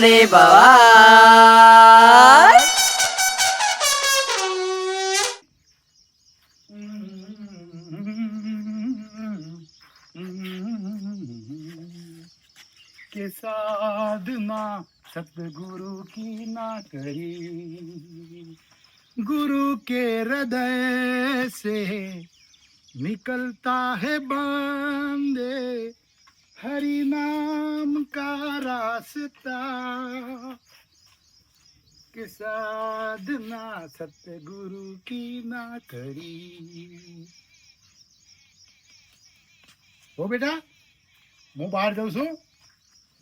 ને ભવાય के साधना सतगुरु की ना करी गुरु के हृदय से निकलता है बंदे हरि नाम का रास्ता के साधना सतगुरु की ना करी હો બેટા હું બહાર જાઉં છું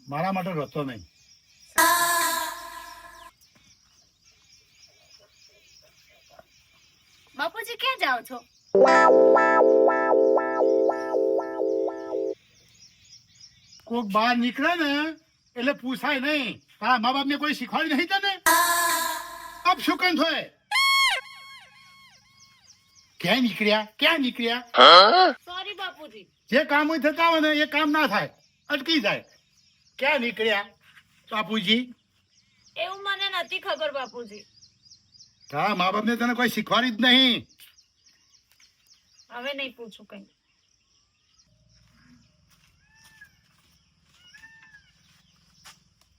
મારા માટે રસ્તો નહીં બાપુજી ક્યાં જાઓ છો કોક બહાર નીકળે ને એટલે પૂછાય નહીં. તારા મા બાપને કોઈ શીખવાડી નહીં તને? અબ શું કન થોય? ક્યાં નીકળ્યા? ક્યાં નીકળ્યા? સોરી બાપુજી. જે કામ હોય થતા હોય ને એ કામ ના થાય. અટકી જાય. ક્યાં નીકળ્યા? બાપુજી? એવું મને નથી ખબર બાપુજી. તારા મા બાપને તને કોઈ શીખવાડી જ નહીં. હવે નહીં પૂછું કઈ એ વાહ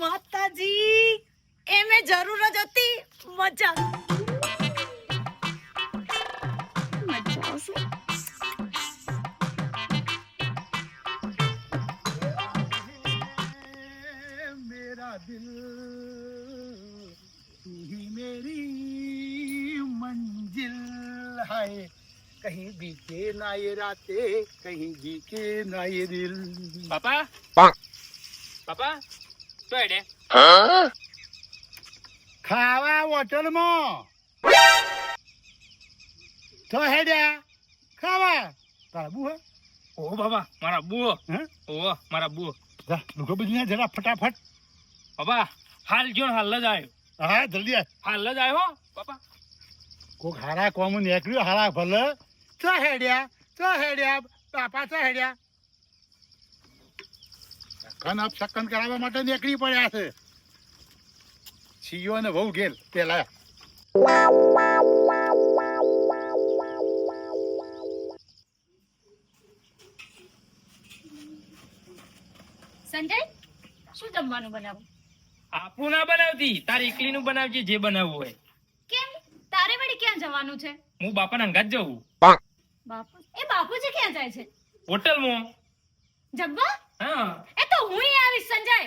માતાજી એ મેં જરૂર જ હતી? મજા. है कहीं बीते ना ये रातें कहीं बीते ना ये दिल બાપા બાપા તો એડે ખાવા હોટલમાં તો હેડ્યા ખાવા તારા બુ હે ઓ બાબા મારા બુઓ હે ઓ મારા બુઓ જા લુગો બદલીને જરા ફટાફટ બાબા હાલ જો ને હાલ જ આવ્યો હા જલ્દી આવ હાલ જ આવ્યો હો, બાપા કોક હારા કોમ નીકળ્યું હારા ભલે. ચ હેડ્યા? ચ હેડ્યા? બાપા ચ હેડ્યા? શકન અપ શકન કરાવવા માટે નીકળી પડ્યા છે. સીઓ ને બહુ ગેલ પેલા. સંજય શું જમવાનું બનાવું આપું ના બનાવતી તારી એકલી નું બનાવજે જે બનાવવું હોય. ક્યાં જવાનું છે? હું બાપાના અંગાત જવું બાપુ? એ બાપુજી ક્યાં જાય છે? હોટલમાં. જબ્બા હા. એ તો હું આવીશ સંજય.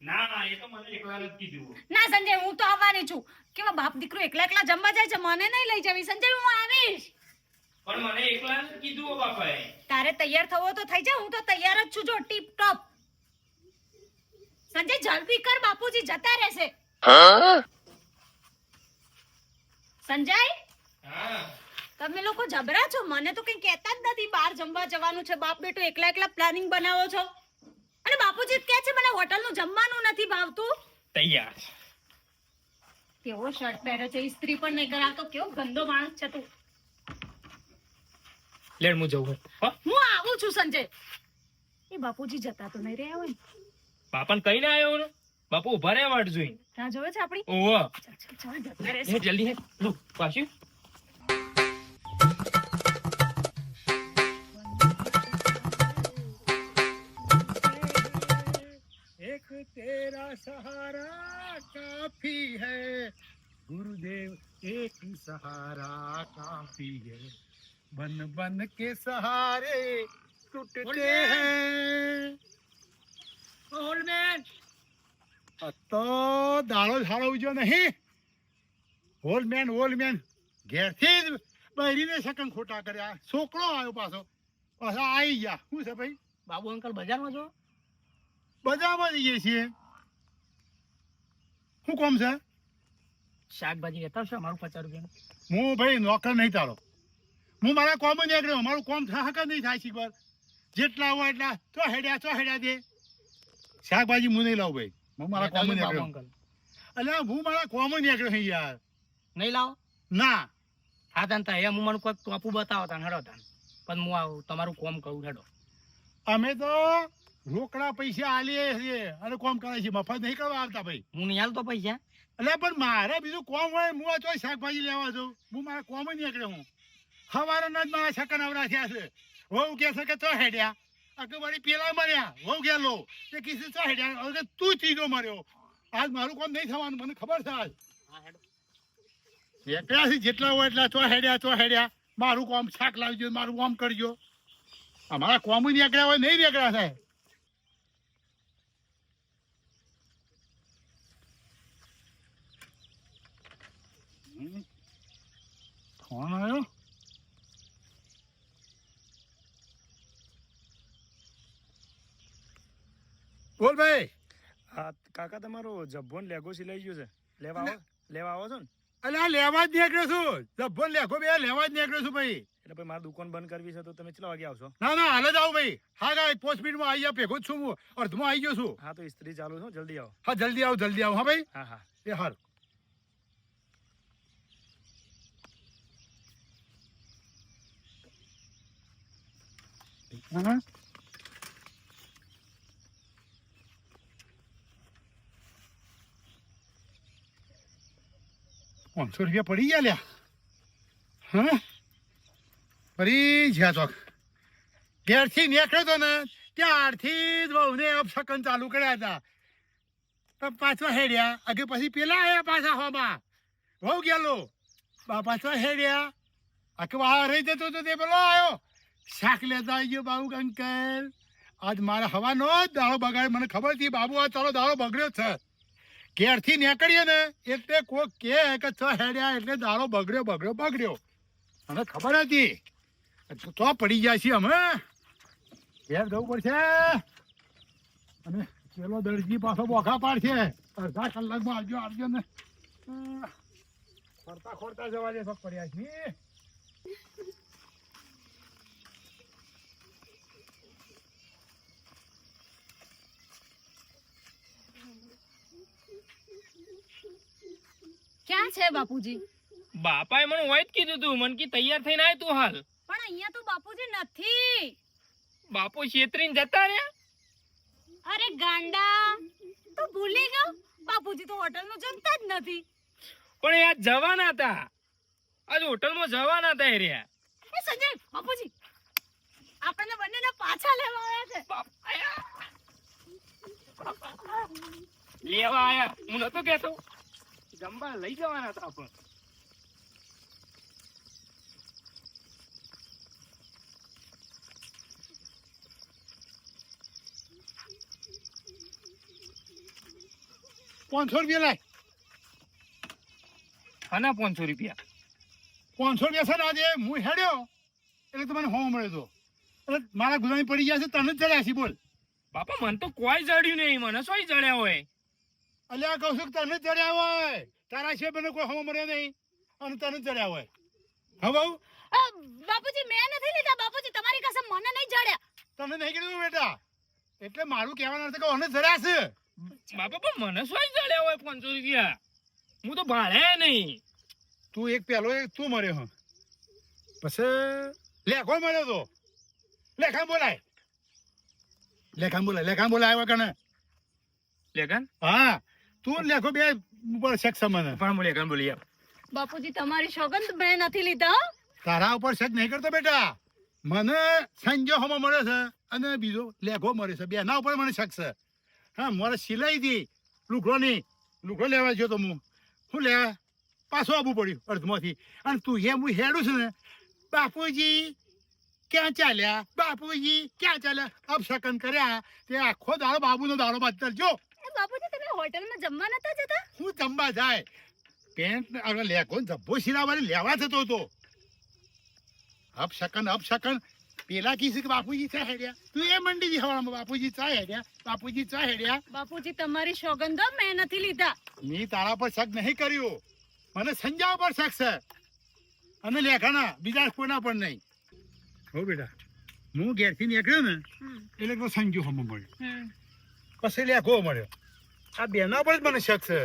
ના ના એ તો મને એકલા જ કીધું. ના સંજય હું તો આવવાની છું. કેવા બાપ દીકરો એકલા એકલા જમવા જાય છે? મને નહીં લઈ જવી. સંજય હું આવીશ. પણ મને એકલા જ કીધું બાપાએ. તારે તૈયાર થવો તો થઈ જા હું તો તૈયાર જ છું જો ટીપ ટોપ સંજય જલ્દી કર બાપુજી જતા રહેશે. સંજય? તમે લોકો જબરા છો? મને તો કઈ કહેતા જ નથી બહાર જમવા જવાનું છે. બાપ બેટો એકલા એકલા પ્લાનિંગ બનાવો છો? અને બાપુજી કહે છે મને હોટલનું જમવાનું નથી ભાવતું. તૈયાર કેવો શર્ટ પહેર્યો છે? ઇસ્ત્રી પણ નહીં કરાવતો કેવો ગંદો માણસ છે તું. લેડ હું જવું હું. આવું છું સંજય. એ બાપુજી જતા તો નહીં રહ્યા હોય ને. કઈ કહીને આવ્યો ને? બાપુ ઊભા રહ્યા વાટ જોઈ ત્યાં જોવે છે આપણી? ઓહો. જલ્દી હે. લો પાછું. तेरा सहारा काफी है गुरुदेव एक सहारा काफी है बन बन के सहारे टूटते हैं ઓલમેન આ તો દાડો સારો ઉજ્યો નહીં હોલમેન હોલમેન ઘેરથી જ બહેરીને શકન ખોટા કર્યા છોકરો આવ્યો પાછો પાછા આવી ગયા શું છે ભાઈ બાબુ અંકલ બજારમાં છો બધામાં જઈએ છીએ. શું કોમ છે? શાકભાજી લેતા આવશે? મારું પચાસ રૂપિયા હું ભાઈ નોકર નહીં તારો. હું મારા કોમ નહીં નીકળ્યો મારું કોમ થાક નહીં થાય શીખબર જેટલા હોય એટલા. તો હેડ્યા તો હેડ્યા દે. શાકભાજી હું નહીં લાવું ભાઈ. હું મારા કોમ નહીં નીકળ્યો. અલ્યા હું મારા કોમ નીકળ્યો છું યાર. નહીં લાવો? ના. હા તાન તા એમ હું મને કોઈ ટોપું બતાવો તાન હેડો તાન. પણ હું આવું તમારું કોમ કહું હેડો. અમે તો રોકડા પૈસા આલીએ છે અને કોમ કરે છે મફત નહીં કરવા આવતા ભાઈ. હું નહીં હાલતો પૈસા? એટલે પણ મારે બીજું કોમ હોય હું આ ચોઈ શાકભાજી લેવા જાઉં. હું મારા કોમ જ નીકળ્યો હું. સવારે જ મારા છકન આવડા થયા છે. વહુ કે છે કે ચો હેડ્યા? અકબરી પેલા મર્યા. વહુ ગયેલો તે કીધું ચો હેડ્યા? હવે તું ચીજો મર્યો. આજ મારું કોમ નહીં થવાનું મને ખબર છે આજ. હા એકલા છે જેટલા હોય એટલા ચો હેડ્યા ચો હેડ્યા. મારું કોમ શાક લાવજો મારું કોમ કરજો. અમારા કોમ નીકળ્યા હોય નહીં નીકળ્યા થાય કોણ આવ્યો બોલ ભાઈ. હા કાકા તમારો જબ્બો ને લેગો સિલાઈ ગયો છે. લેવા આવો લેવા આવો છો ને? અલ્યા લેવા જ નીકળ્યો છું. જબ્બો લેખો બે લેવા જ નીકળ્યો છું ભાઈ. એટલે ભાઈ મારી દુકાન બંધ કરવી છે તો તમે કેટલા વાગે આવશો? ના ના હાલ જ આવું ભાઈ. હા ગાય પોસ્ટ મિનિટમાં આવી જાવ ભેગો જ છું હું. અર્ધમાં આવી ગયો છું. હા તો ઇસ્ત્રી ચાલુ છો જલ્દી આવો. હા જલ્દી આવો જલ્દી આવો. હા ભાઈ? હા હા. એ હારું. હા પાંચસો રૂપિયા પડી ગયા લ્યા હા ફરી જ્યાં ચોક ઘેરથી નીકળ્યો હતો ને ત્યારથી જ બહુને અપશકન ચાલુ કર્યા હતા તો પાછા હેડ્યા અગે પછી પેલા આવ્યા પાછા હોમાં બહુ ગયેલો પાછા હેડ્યા આખી બહાર રહી જતો તો તે પેલો આવ્યો શાક લેતા આવી ગયો બાબુ અંકલ આજ મારા હવાનો જ દાળો બગાડ મને ખબર હતી બાબુ, આ તારો દાળો બગડ્યો છે. ઘેરથી નીકળીએ ને, એટલે કોઈ કે કે છ હેડ્યા, એટલે દાળો બગડ્યો બગડ્યો બગડ્યો. મને ખબર હતી. તો પડી જાય છે અમે. ઘેર જવું પડશે. અને પેલો દરજી પાછો બોખા પાડશે. અડધા કલાકમાં આવજો આવજો ને. ફરતા ખોરતા જવા દે પડ્યા છે. છે બાપુજી? બાપાએ મને હોય જ કીધું તું. મન કી તૈયાર થઈને આય તું હાલ. પણ અહીંયા તો બાપુજી નથી. બાપુ છેતરીને જતા રહ્યા? અરે ગાંડા તો ભૂલી ગયો. બાપુજી તો હોટલનું જમતા જ નથી. પણ એ આજ જવાના હતા. આજ હોટલમાં જવાના હતા એ રહ્યા. એ સંજય બાપુજી આપણને બંનેને પાછા લેવા આવ્યા છે. બાપા લેવા આયા. હું નતો કેતો જમવા લઈ જવાના હતા પણ. પાંચસો રૂપિયા લાય. આના પાંચસો રૂપિયા. પાંચસો રૂપિયા છે ને આજે હું હેડ્યો એટલે તમને હોમ મળ્યો હતો એટલે મારા ગુલામી પડી ગયા છે તને જ ચડ્યા છે બોલ. બાપા મને તો કોઈ જડ્યું નહીં મને સોય જડ્યા હોય. અલ્યા કહું છું કે તને જ ચડ્યા હોય. તારા છે બને કોઈ હોમ મળ્યો નહીં. અને તને જ ચડ્યા હોય. હા બહુ? બાપુજી મેં નથી લીધા. બાપુજી તમારી કસમ મને નહીં જડ્યા. તમે નહીં કીધું બેટા. એટલે મારું કહેવાનું નથી કે મને ચડ્યા છે. બાપા પણ મને શું જડ્યા હોય પાંચસો રૂપિયા? હું તો ભાડે નહીં. તું એક પેલો એક તું મર્યો હ. પછી લેખો મળ્યો તો. લેખા બોલાય. લેખા બોલાય. લેખા બોલાય આવ્યા કને? લેગન હા. તું લેખો બે ઉપર શેક મને પણ હું લેગન બોલી બાપુજી તમારી સોગંદ મેં નથી લીધા હો. તારા ઉપર શેક નહીં કરતો બેટા. મને સંજો હમો મળે છે અને બીજો લેખો મળે છે. બે ના ઉપર મને શક છે. હા મારે સિલાઈ હતી નહીં લુગડો લેવા ગયો તો હું. શું લેવા પાછો આવવું પડ્યું અર્ધમાંથી અને તું એમ હું હેડું છું ને બાપુજી ક્યાં ચાલ્યા? બાપુજી ક્યાં ચાલ્યા? અપશકન કર્યા. તે આખો દાડો બાબુનો દાડો બાદ જો એ બાપુજી તમે હોટલમાં જમવા નતા જતા? હું જમવા જાય. પેન્ટ આગળ લેખો ને ધબ્બો સિલાવાની લેવા જતો હતો. અપ શકન પેલા કીધું કે બાપુજી ચા હેડ્યા. તું એ મંડી દી હવામાં બાપુજી ચા હેડ્યા. બાપુજી ચા હેડ્યા. બાપુજી તમારી સોગંદ મેં નથી લીધા. મેં તારા પર શક નહીં કર્યો. મને સંજાવ પર શક છે. અને લેખાના બીજા કોઈના પણ નહીં. હો બેટા હું ઘેરથી નીકળ્યો ને એટલે તો સંજુ હમ મળ્યો. પછી લેખો મળ્યો. આ બેના પર જ મને શક છે.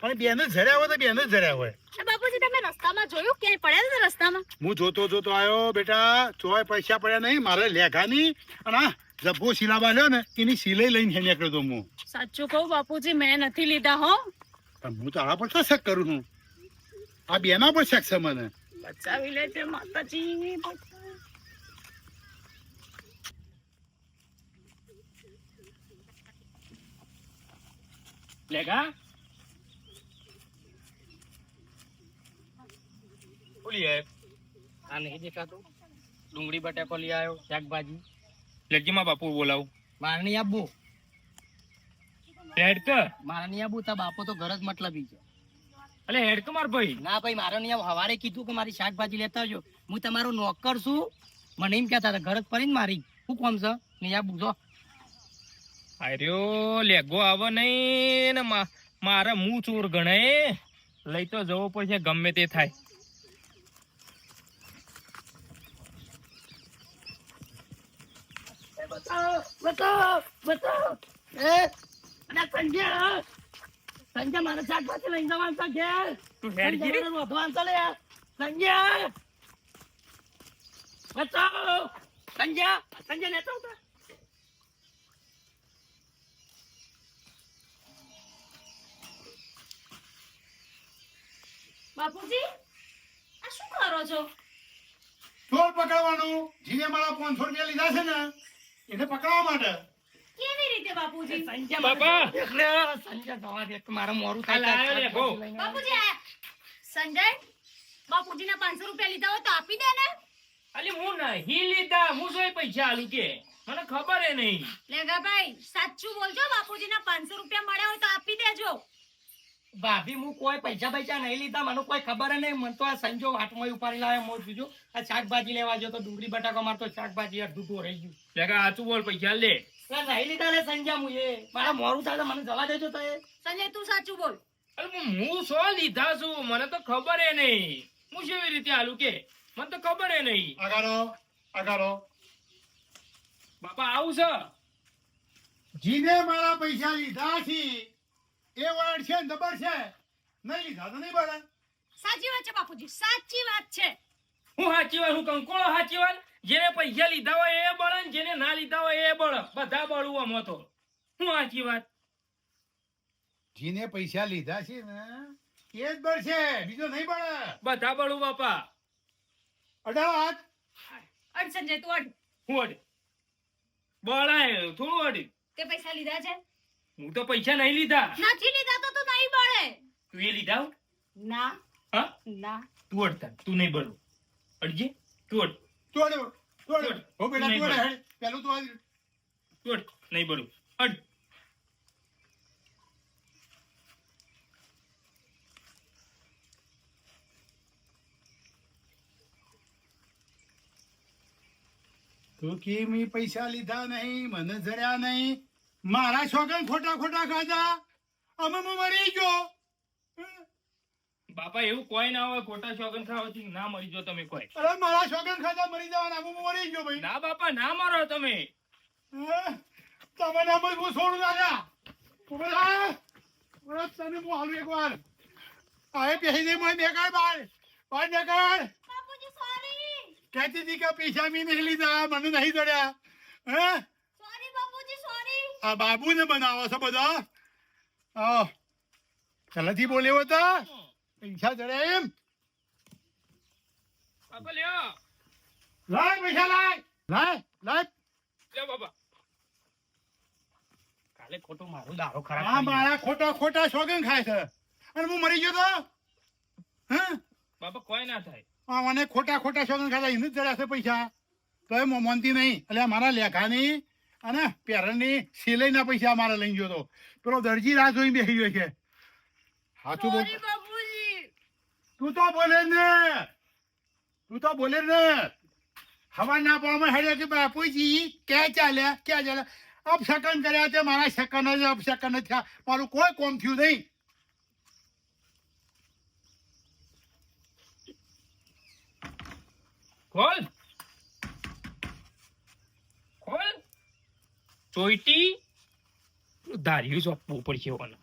પણ બેન જર્યા હોય તો બેન જર્યા હોય. બાપુજી તમે રસ્તામાં જોયું ક્યાંય પડ્યા હતા રસ્તામાં? હું જોતો જોતો આવ્યો બેટા ચોય પૈસા પડ્યા નહીં મારે લેખાની અને જબ્બો સિલાબા લ્યો ને એની સિલાઈ લઈને નીકળ્યો તો હું. સાચું કહું બાપુજી મેં નથી લીધા હો. પણ હું તો આના પર તો શક કરું છું. આ બેના પર શક છે મને. બચાવી લેજે માતાજી. લેગા બોલીએ આ નહીં દેખાતું. ડુંગળી બટેકો લઈ આવ્યો શાકભાજી. લેગીમાં બાપુ બોલાવું. મારે નહીં આપવું. હેડ કે મારે નહીં આપવું તાર બાપો તો ઘર જ મતલબી છે. અલે હેડ કે માર ભાઈ. ના ભાઈ મારે નહીં હવારે કીધું કે મારી શાકભાજી લેતા આવજો. હું તમારો નોકર છું. મને એમ કહેતા હતા ઘર જ ફરીને મારી. શું કોમ છે? નહીં આપવું જો. આર્યો લેગો આવે નહીં ને મારે મું ચોર ગણાય લઈ તો જવો પડશે ગમે તે થાય. સંજય સંજય મારે શાકભાજી લઈને જવાનું છે તું હેડ. સંજય બતાવ. સંજય સંજય લેતો બાપુજી આ શું કરો છો? ચોર પકડવાનું. જીને મારા પાંચસો રૂપિયા લીધા છે ને એને પકડવા માટે. કેવી રીતે બાપુજી? સંજય બાપા! મારે સંજય જવા દે કે મારે થાય લે, શાકભાજી બહુ. લઈને આવ્યો. બાપુજી સંજય બાપુજીના પાંચસો રૂપિયા લીધા હોય તો આપી દે ને. અલી હું નહીં લીધા હું જોઈ પૈસા આલું કે? મને ખબર એ નહીં. લેગા ભાઈ સાચું બોલજો બાપુજીના પાંચસો રૂપિયા મળ્યા હોય તો આપી દેજો. ભાભી હું કોઈ પૈસા પૈસા નહીં લીધા મને કોઈ ખબર નહીં. મને તો આ સંજો હાથમાં ઉપાડી લાવે મોં જોજો આ શાકભાજી લેવા ગયો તો ડુંગળી બટાકા મારતો શાકભાજી અડધું તો રહી ગયું. લેગા આચું બોલ પૈસા લે. નહીં લીધા લે સંજય હું એ. મારા મોરું થાય મને જવા દેજો તો એ. સંજય તું સાચું બોલ. અરે હું સો લીધા છું? મને તો ખબર એ નહીં. હું કેવી રીતે આલું કે? મને તો ખબર એ નહીં. અગાડો અગારો. બાપા આવું છે? જીને મારા પૈસા લીધા છે. એ વડ છે ને દબર છે. નહીં લીધા તો નહીં બળે સાચી વાત છે બાપુજી સાચી વાત છે. હું સાચી વાત હું કંકોળો સાચી વાત? જેને પૈસા લીધા હોય એ બળે ને જેને ના લીધા હોય એ બળે. બધા બળવું આમ તો હું સાચી વાત? જેને પૈસા લીધા છે ને એ જ બળશે બીજો નહીં બળે. બધા બળવું બાપા. અઢાર હાથ. અડ સંજય તું અડ હું અડ બળાય થોડું અડ તે પૈસા લીધા છે? હું તો પૈસા નહીં લીધા. નથી લીધા તો તું નહીં બળે તું એ લીધા ના. હા? ના. તું અડતા તું નહીં બળવું અડજે. તું અડ. તું અડ તું અડ. હો બેટા તું અડ પેલું તું આ તું અડ. નહીં બળું અડ. તું કે મેં પૈસા લીધા નહીં મને જર્યા નહીં. મારા છોકરા ખોટા ખોટા ખાધા. અમે મરી ગયો. બાપા એવું કોઈ ના હોય ખોટા શોગન ખાવાથી ના મરી જો તમે કોઈ. અરે મારા છોકરા ખાધા મરી જવાના. હું મરી ગયો ભાઈ. ના બાપા ના મરો તમે. તમે ના મરી હું છોડું દાદા? ઊભો થા. ઊભો થા, તને હું હાલું એકવાર. આએ પેસી દે મને દેખાય બાર બાર દેખાય બાપુજી સોરી કહેતી હતી કે પૈસા મેં નહીં લીધા મને નહીં દોડ્યા હે? આ બાબુને બનાવો છો બધા? હા પહેલાથી બોલ્યો હતા? પૈસા ચડે એમ? લ્યો. લાય પૈસા લાય. લાય લાય. કાલે ખોટું મારું દારો ખરાબ આ મારા ખોટા ખોટા શોગન ખાય છે. અને હું મરી ગયો તો? હે? બાપા કોઈ ના થાય. મને ખોટા ખોટા શોગન ખાતા એને જ છે પૈસા. તો એ મોનતી નહીં. એટલે મારા મારા લેખાની અને પેરણની સિલાઈના પૈસા મારે લઈ ગયો તો. પેલો દરજી રાહ જોઈ બેસી ગયો છે. સાચું બોલ. તું તો બોલે ને. તું તો બોલે ને. હવા ના પાવામાં હેડે કે બાપુજી ક્યાં ચાલ્યા? ક્યાં ચાલ્યા? અપશકન કર્યા તે મારા શકન જ અપશકન થયા. મારું કોઈ કોમ થયું નહીં. ખોલ. ખોલ. ચોઈટી ધાર્યું જ આપવું પડશે ઓને.